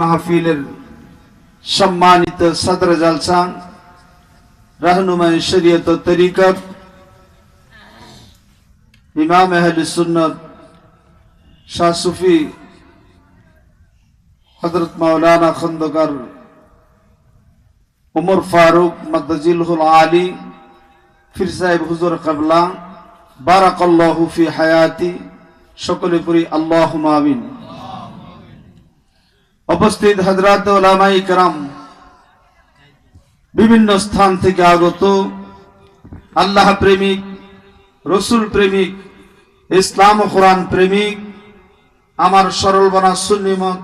মাহফিলের সম্মানিত সদর জালসা রাহনুমাই শরীয়ত তরিকত ইমাম আহলে সুন্নত শাহ সুফি হজরত মাওলানা খন্দকার উমর ফারুক মদ্দাজিলহুল আলী ফির সাহেব হুজুর কাবলা, বারাকাল্লাহু ফি হায়াতি, সকলে করি আল্লাহ আমিন। উপস্থিত হজরাত ওলামাই কারাম বিভিন্ন স্থান থেকে আগত আল্লাহ প্রেমিক, রসুল প্রেমিক, ইসলাম কোরআন প্রেমিক, আমার সরলবনা সুন্নিমত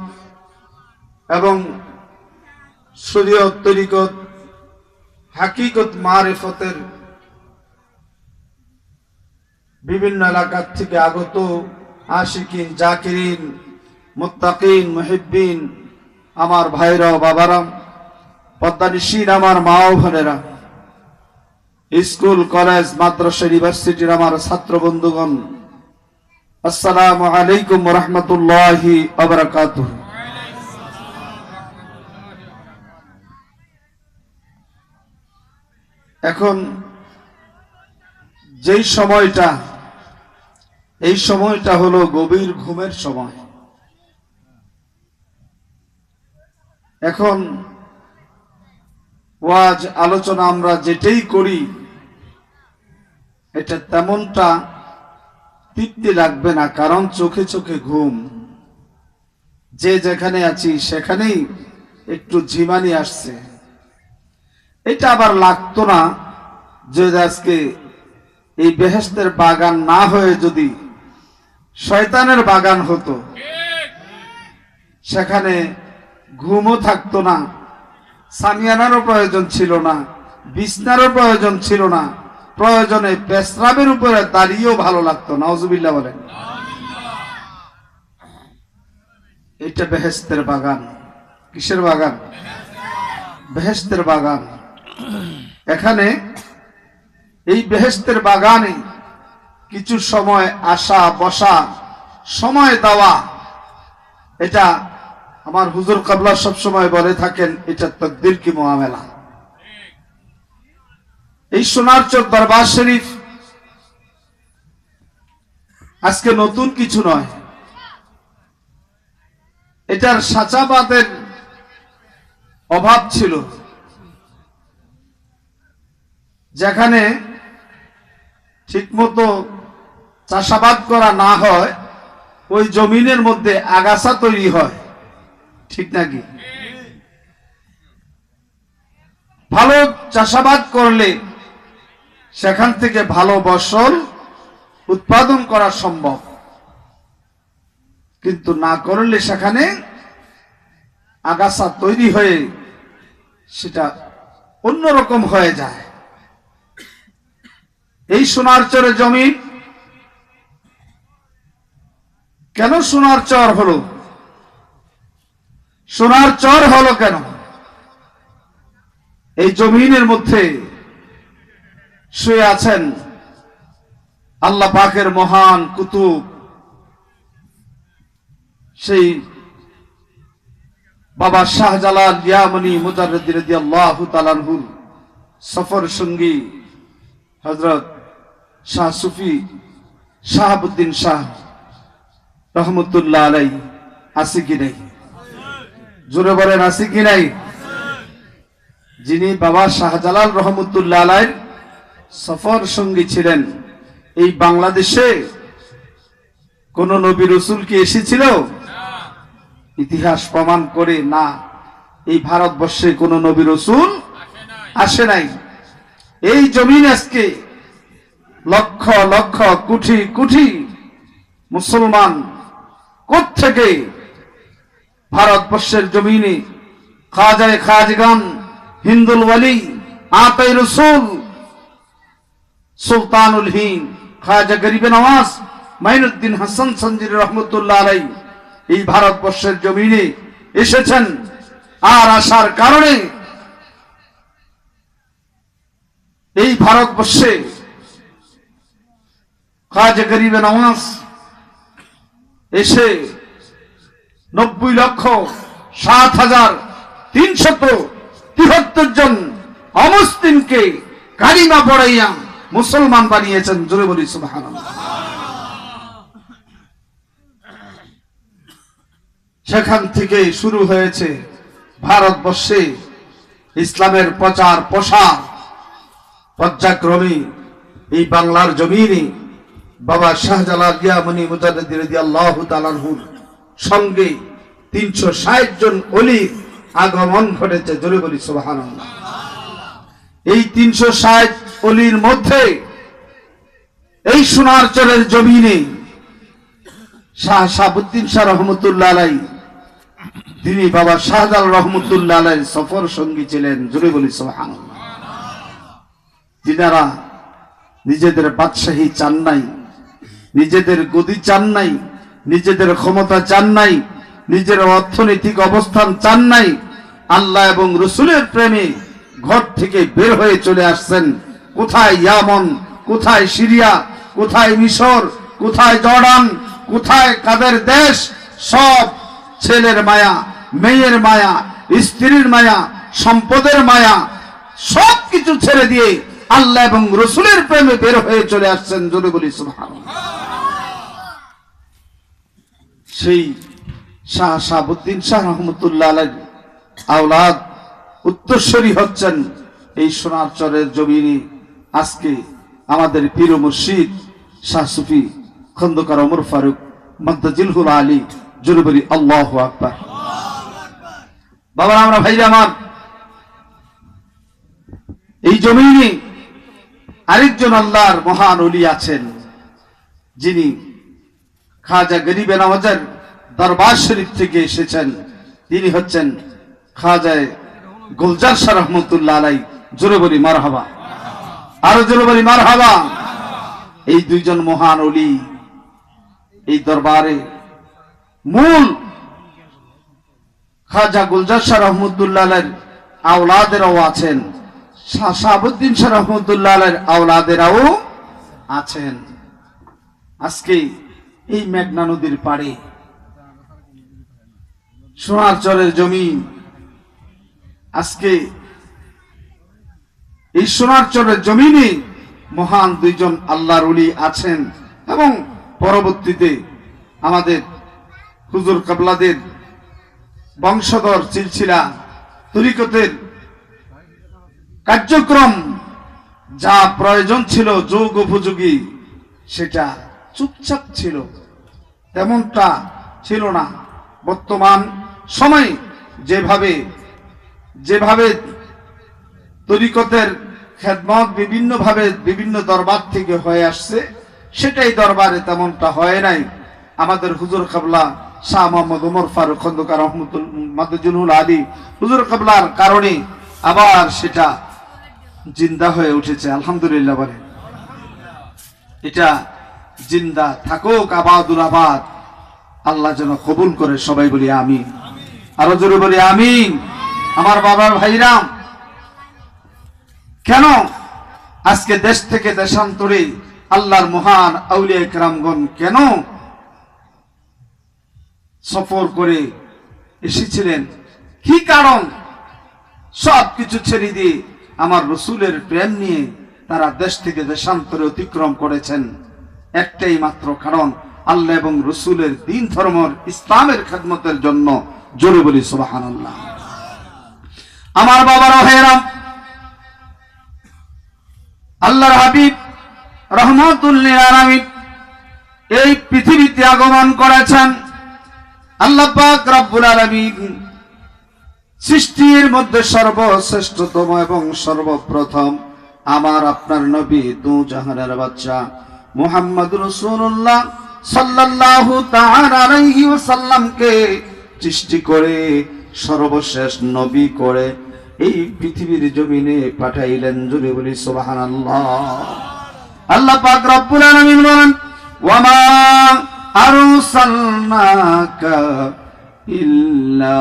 এবং শরীয় তরিকত, হাকিকত মারেফতের বিভিন্ন এলাকার থেকে আগত আশিকিন, জাকিরিন মুত্তাকিন, মুহিব্বিন, আমার ভাইরা বাবারা পদ্মানিসীন আমার মা ও বোনেরা। স্কুল, কলেজ, মাদ্রাসা, ইউনিভার্সিটির আমার ছাত্র বন্ধুগণ, আসসালামু আলাইকুম রহমতুল্লাহি আবরাকাতুহ এখন, যেই সময়টা, এই সময়টা হলো গভীর ঘুমের সময়। এখন ওয়াজ আলোচনা আমরা যেটাই করি, এটা তেমনটা তৃপ্তি লাগবে না, কারণ চোখে চোখে ঘুম। যে যেখানে আছি সেখানেই একটু ঝিমানি আসছে। এটা আবার লাগতো না যে আজকে এই বেহেস্তের বাগান না হয়ে যদি শয়তানের বাগান হতো। সেখানে ঘুমও থাকতো না। সামিয়ানারও প্রয়োজন ছিল না, বিছনারও প্রয়োজন ছিল না। প্রয়োজনে পেশরাবের উপরে দাঁড়িয়েও ভালো লাগতো নজুবিল্লা বলেন। এটা বেহেস্তের বাগান। কিসের বাগান? বেহেস্তের বাগান। এখানে এই বেহেস্তের বাগানে কিছু সময় আসা, বসা, সময় দেওয়া, এটা আমার হুজুর কাবলা সব সময় বলে থাকেন, এটা তকদির কি মোয়ামেলা এই সোনার চোখ দরবার শরীফ আজকে নতুন কিছু নয়। এটার সাচাবাদের অভাব ছিল। যেখানে ঠিকমতো চাষাবাদ করা না হয়, ওই জমিনের মধ্যে আগাছা তৈরি হয়। ঠিক নাকি ভালো চাষাবাদ করলে সেখান থেকে ভালো ফসল উৎপাদন করা সম্ভব। কিন্তু না করলে সেখানে আগাছা তৈরি হয়ে সেটা অন্যরকম হয়ে যায়। এই সোনার চরে জমি। কেন সোনার চর হলো? সোনার চর হলো কেন? এই জমিনের মধ্যে শুয়ে আছেন আল্লাহ পাকের মহান কুতুব, সেই বাবা শাহজালাল ইয়ামনি আল্লাহ সফর সঙ্গী হজরত শাহ সুফি শাহাবুদ্দিন শাহ রহমতুল্লাহ আলাই আছে কি নাই? জোরে বলেন, আছে কি নাই? যিনি বাবা শাহজালাল রহমতুল্লাহ আলাইর সফর সঙ্গী ছিলেন, এই বাংলাদেশে কোন নবী রসুল কি এসেছিল? ইতিহাস প্রমাণ করে না, এই ভারতবর্ষে কোন নবী রসুল আসে নাই। এই জমিন আজকে লক্ষ লক্ষ কুঠি কুঠি মুসলমান থেকে ভারতবর্ষের জমিনে খাজায় খাজগান, হিন্দুল ওয়ালি, আতাই রসুল, সুলতানুল হিন, খাজা গরিবে নওয়াজ, মাইনুদ্দিন হাসান সঞ্জির রহমতুল্লাহ আলাই এই ভারতবর্ষের জমিনে এসেছেন। আর আসার কারণে এই ভারতবর্ষে খাজা গরিবে নওয়াজ এসে নব্বই লক্ষ সাত হাজার তিনশত তিহত্তর জন অমুসলিমকে কালিমা পড়াইয়া মুসলমান বানিয়েছেন, জোরে বলি সুবহানাল্লাহ। সেখান থেকে শুরু হয়েছে ভারতবর্ষে ইসলামের প্রচার প্রসার। পর্যায়ক্রমে এই বাংলার জমিনে বাবা শাহজালাল ইয়ামনি মুজাদ্দিদ আল্লাহ সঙ্গে তিনশো ষাট জন অলির আগমন ঘটেছে। জোরে বলি সুবাহান এই তিনশো ষাট অলির মধ্যে এই সোনার চরের জমিনে শাহ শাহাবুদ্দিন শাহ রহমতুল্লাহ আলাই, তিনি বাবা শাহজাল রহমতুল্লাহ আলাই সফর সঙ্গী ছিলেন। জোরে বলি সুবাহান যিনারা নিজেদের বাদশাহী চান নাই, নিজেদের গদি চান নাই নিজেদের ক্ষমতা চান নাই, নিজের অর্থনৈতিক অবস্থান চান নাই, আল্লাহ এবং রসুলের প্রেমে ঘর থেকে বের হয়ে চলে আসছেন কোথায় ইয়ামন, কোথায় সিরিয়া, কোথায় মিশর, কোথায় জর্ডান, কোথায় কাদের দেশ সব ছেলের মায়া, মেয়ের মায়া, স্ত্রীর মায়া, সম্পদের মায়া সব কিছু ছেড়ে দিয়ে আল্লাহ এবং রসুলের প্রেমে বের হয়ে চলে আসছেন জোরে বলি, সুবহানাল্লাহ। সেই শাহ শাহাবুদ্দিন শাহ রহমতুল্লাহ আওলাদ উত্তরস্বরী হচ্ছেন এই সোনার চরের জমিনে আজকে আমাদের পীর মুর্শিদ শাহ সুফি খন্দকার ওমর ফারুক মদ্দাজিলহুল আলী জোরে বলি, আল্লাহ আকবার। বাবা, আমরা ভাইরা আমার, এই জমিনে আরেকজন আল্লাহর মহান অলি আছেন যিনি খাজা গরিবে নওয়াজের দরবার শরীফ থেকে এসেছেন। তিনি হচ্ছেন খাজায় গুলজার শাহ রহমতুল্লাহ আলাই। জোরে বলি, মারহাবা। আরও জোরে বলি, মারহাবা। এই দুইজন মহান অলি এই দরবারে মূল খাজা গুলজার শাহ রহমতুল্লাহ আওলাদেরাও আছেন। শাহ শাহাবুদ্দিন শাহ রহমতুল্লাহ আওলাদেরাও আছেন। আজকে এই মেঘনা নদীর পাড়ে। সোনার চরের জমি আজকে এই সোনার চরের জমিনে মহান দুইজন আল্লাহর উলি আছেন এবং পরবর্তীতে আমাদের হুজুর কাবলাদের বংশধর সিলসিলা তরিকতের কার্যক্রম যা প্রয়োজন ছিল যোগ উপযোগী, সেটা চুপচাপ ছিল। তেমনটা ছিল না। বর্তমান সময় যেভাবে যেভাবে তরিকতের খেদমত বিভিন্ন ভাবে বিভিন্ন দরবার থেকে হয়ে আসছে, সেটাই দরবারে তেমনটা হয় নাই। আমাদের হুজুর কাবলা শাহ মোহাম্মদ উমর ফারুক খন্দকার রহমতুল মাদুজুল আলী হুজুর কাবলার কারণে আবার সেটা জিন্দা হয়ে উঠেছে, আলহামদুলিল্লাহ বলে এটা জিন্দা থাকুক আবাদুল আবাদ। আল্লাহ যেন কবুল করে সবাই বলি আমিন। আরও জোরে বলি আমিন। আমার বাবার ভাইরাম কেন আজকে দেশ থেকে দেশান্তরে আল্লাহর মহান আউলিয়া একরামগণ কেন সফর করে এসেছিলেন? কি কারণ? সব কিছু ছেড়ে দিয়ে আমার রসুলের প্রেম নিয়ে তারা দেশ থেকে দেশান্তরে অতিক্রম করেছেন। একটাই মাত্র কারণ, আল্লাহ এবং রসুলের দিন ধর্মর ইসলামের খেদমতের জন্য জোরে বলি সুবাহান আমার বাবার হেরাম আল্লাহর হাবিব রহমতুল্লাহ আলামিন এই পৃথিবীতে আগমন করেছেন। আল্লাহ পাক রব্বুল আলামিন সৃষ্টির মধ্যে সর্বশ্রেষ্ঠতম এবং সর্বপ্রথম আমার আপনার নবী দু জাহানের বাচ্চা মুহাম্মদ রসুল্লাহ সাল্লাল্লাহু ওয়াসাল্লামকে সৃষ্টি করে, সর্বশেষ নবী করে, এই পৃথিবীর জমিনে পাঠাইলেন জুড়ে বলি সুবহানাল্লাহ। আল্লাহ আরসালনাকা ইল্লা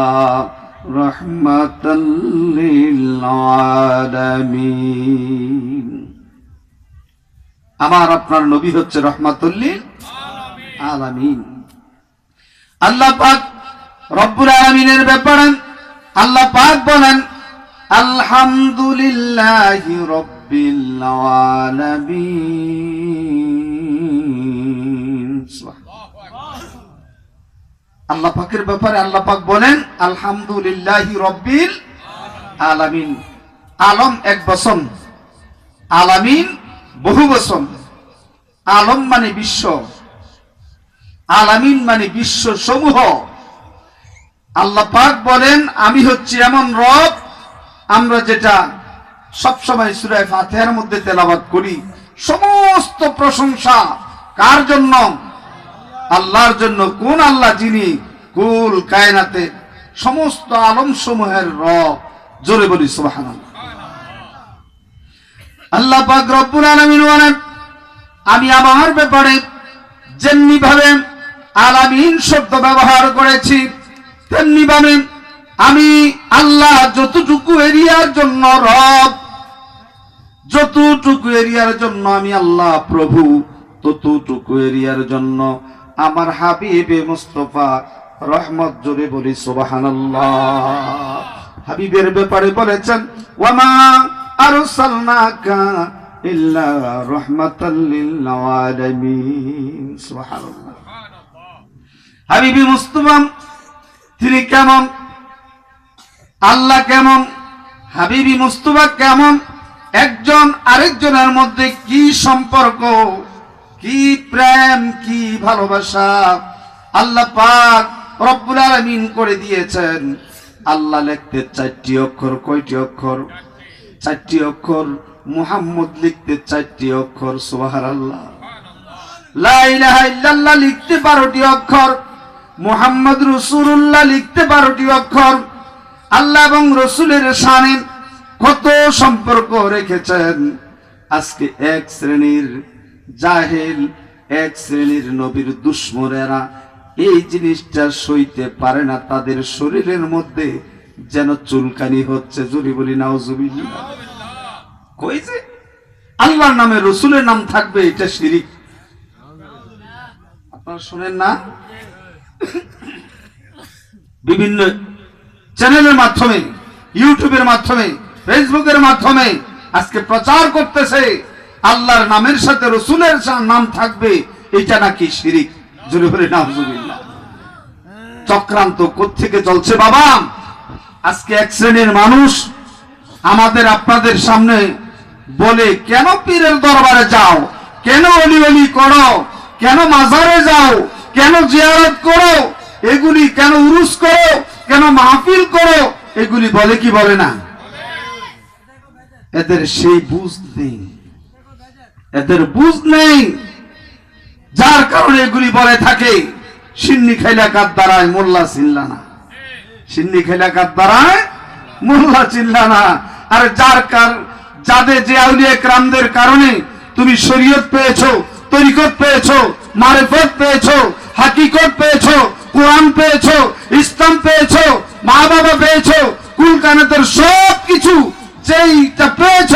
আমার আপনার নবী হচ্ছে রহমাতুল্লিল আলামিন। আল্লাহ পাক রব্বুল আলমিনের ব্যাপারে আল্লাহ পাক বলেন, আলহামদুলিল্লাহ রব্বিল আলামিন। আল্লাহ পাকের ব্যাপারে আল্লাহ পাক বলেন, আলহামদুলিল্লাহ রব্বিল আলামিন। আলম এক বসন আলামিন বহু বসন আলম মানে বিশ্ব, আলামিন মানে বিশ্ব সমূহ আল্লাহ পাক বলেন, আমি হচ্ছি এমন রব, আমরা যেটা সবসময় সুরায় ফাতেহার মধ্যে তেলাবাদ করি। সমস্ত প্রশংসা কার জন্য? আল্লাহর জন্য। কোন আল্লাহ যিনি কুল কায়নাতে সমস্ত আলম সমূহের রব। জোরে বলি, সুবহানাল্লাহ। আল্লাহ পাক রব্বুল আলামিন বলেন, আমি আমার ব্যাপারে যেমনি ভাবে আলামিন শব্দ ব্যবহার করেছি তেমনি ভাবে আমি আল্লাহ যতটুকু এরিয়ার জন্য রব, যতটুকু এরিয়ার জন্য আমি আল্লাহ প্রভু, ততটুকু এরিয়ার জন্য আমার হাবিবে মুস্তফা রহমত জোরে বলি, সুবহানাল্লাহ। হাবিবের ব্যাপারে বলেছেন ওয়ামা আরসালনাকা ইল্লা রাহমাতাল লিল আলামিন সুবহানাল্লাহ হাবিবি মুস্তফা তিনি কেমন? আল্লাহ কেমন? হাবিবি মুস্তফা কেমন? একজন আরেকজনের মধ্যে কি সম্পর্ক? কি প্রেম? কি ভালোবাসা? আল্লাহ পাক রব্বুল করে দিয়েছেন। আল্লাহ লিখতে চারটি অক্ষর, কয়টি অক্ষর? চারটি অক্ষর মুহাম্মদ লিখতে চারটি অক্ষর লা ইলাহা লিখতে বারোটি অক্ষর, মুহাম্মদ রসুল্লাহ লিখতে বারোটি অক্ষর। আল্লাহ এবং রসুলের সানে কত সম্পর্ক রেখেছেন? আজকে এক শ্রেণির জাহেল, এক শ্রেণির নবীর দুশ্মনেরা এই জিনিসটা সইতে পারে না, তাদের শরীরের মধ্যে যেন চুলকানি হচ্ছে জুরি বলি, নাউজুবিল্লাহ। কই যে? আল্লাহর নামে, রসুলের নাম থাকবে, এটা শিরিক। আপনারা শুনেন না? বিভিন্ন চ্যানেলের মাধ্যমে, ইউটিউবের মাধ্যমে, ফেসবুকের মাধ্যমে আজকে প্রচার করতেছে, আল্লাহর নামের সাথে রসুলের নাম থাকবে, এটা নাকি শিরিক? জুড়ে বলে নাহজুবিল্লাহ চক্রান্ত কোত্থেকে চলছে বাবা? আজকে এক শ্রেণির মানুষ আমাদের আপনাদের সামনে বলে, কেন পীরের দরবারে যাও? কেন অলি অলি করো? কেন মাজারে যাও? কেন জিয়ারত করো? এগুলি কেন উরুস করো? কেন মাহফিল করো? এগুলি বলে কি বলে না? এদের সেই বুঝ নেই। এদের বুঝ নেই। যার কারণে এগুলি বলে থাকে, সিন্নি খাইলা কার দ্বারায় মোল্লা চিল্লা না। সিন্নি খেলা কাত দ্বারায় মোল্লা চিল্লা না। আর যার কার যাদের যে আউলিয়া ক্রামদের কারণে তুমি শরীয়ত পেয়েছ, তরিকত পেয়েছ, মারেফত পেয়েছ, হাকিকত পেয়েছ, কোরআন পেয়েছ, ইসলাম পেয়েছ মা বাবা পেয়েছ কুল কানাতের সব কিছু যেইটা পেয়েছ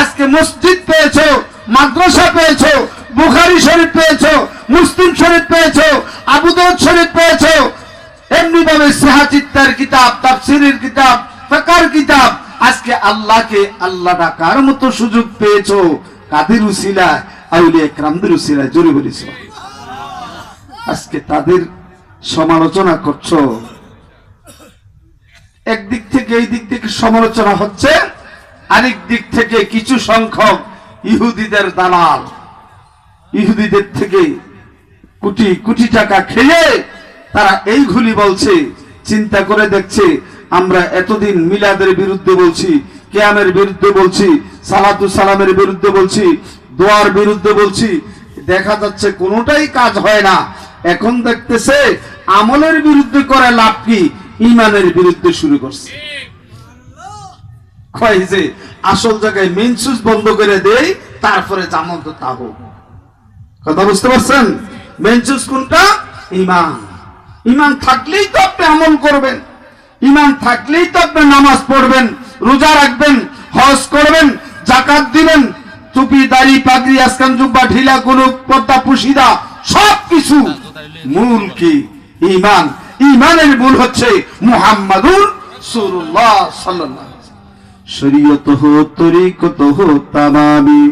আজকে মসজিদ পেয়েছ মাদ্রাসা পেয়েছ বুখারি শরীফ পেয়েছ মুসলিম শরীফ পেয়েছ আবুদৌদ শরীফ পেয়েছ এমনি ভাবে সিহাচিত্তার কিতাব, তাফসিরের কিতাব ফাকার কিতাব। আজকে আল্লাহকে আল্লাহ ডাকার মতো সুযোগ পেয়েছ। কাদের উসিলা আউলিয়া একরামদের উসিলা জোরে বলিস আজকে তাদের সমালোচনা করছ। একদিক থেকে এই দিক থেকে সমালোচনা হচ্ছে, আরেক দিক থেকে কিছু সংখ্যক ইহুদিদের দালাল। ইহুদিদের থেকে কোটি কোটি টাকা খেয়ে তারা এইগুলি বলছে। চিন্তা করে দেখছে, আমরা এতদিন মিলাদের বিরুদ্ধে বলছি, কেয়ামের বিরুদ্ধে বলছি, সালাতু সালামের বিরুদ্ধে বলছি, দোয়ার বিরুদ্ধে বলছি, দেখা যাচ্ছে কোনোটাই কাজ হয় না। এখন দেখতেছে, আমলের বিরুদ্ধে করে লাভ কি? ইমানের বিরুদ্ধে শুরু করছে। যে, আসল জায়গায় মেন বন্ধ করে দেই, তারপরে জামল তো তা কথা বুঝতে পারছেন? মেন কোনটা? ইমান ইমান থাকলেই তো আপনি আমল করবেন। ইমান থাকলেই তো আপনি নামাজ পড়বেন, রোজা রাখবেন, হজ করবেন জাকাত দিবেন, টুপি, দাড়ি, পাগড়ি, আসকান, জুব্বা, ঢিলা গুলুক পদ্মা পুশিদা সব কিছু মূল কি? ইমান। ইমানের মূল হচ্ছে মুহাম্মাদুর সুরুল্লাহ সাল্লাল্লাহু। শরীয়ত হো, তরিকত হো, তামাবি।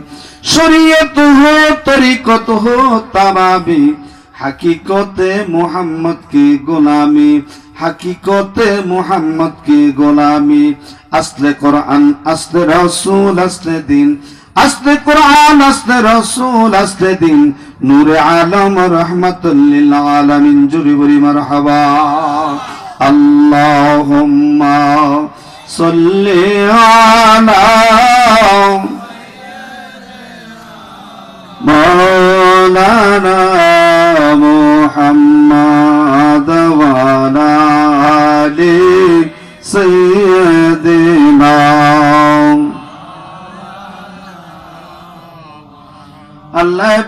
শরীয়ত হো, তরিকত হো, তামাবি। হাকিকতে মোহাম্মদ কি গোলামি? হাকিকতে মোহাম্মদ কি গোলামি? আসলে কোরআন, আসলে রসুল, আসলে দিন। আসলে কোরআন, আসলে রসুল, আসলে দিন। নূরে আলম, রহমতুল্লিল আলমিন, জুরি বলি মারহাবা। আল্লাহুম্মা সাল্লি আলা মাওলানা محمد وعلى آل سيدنا الله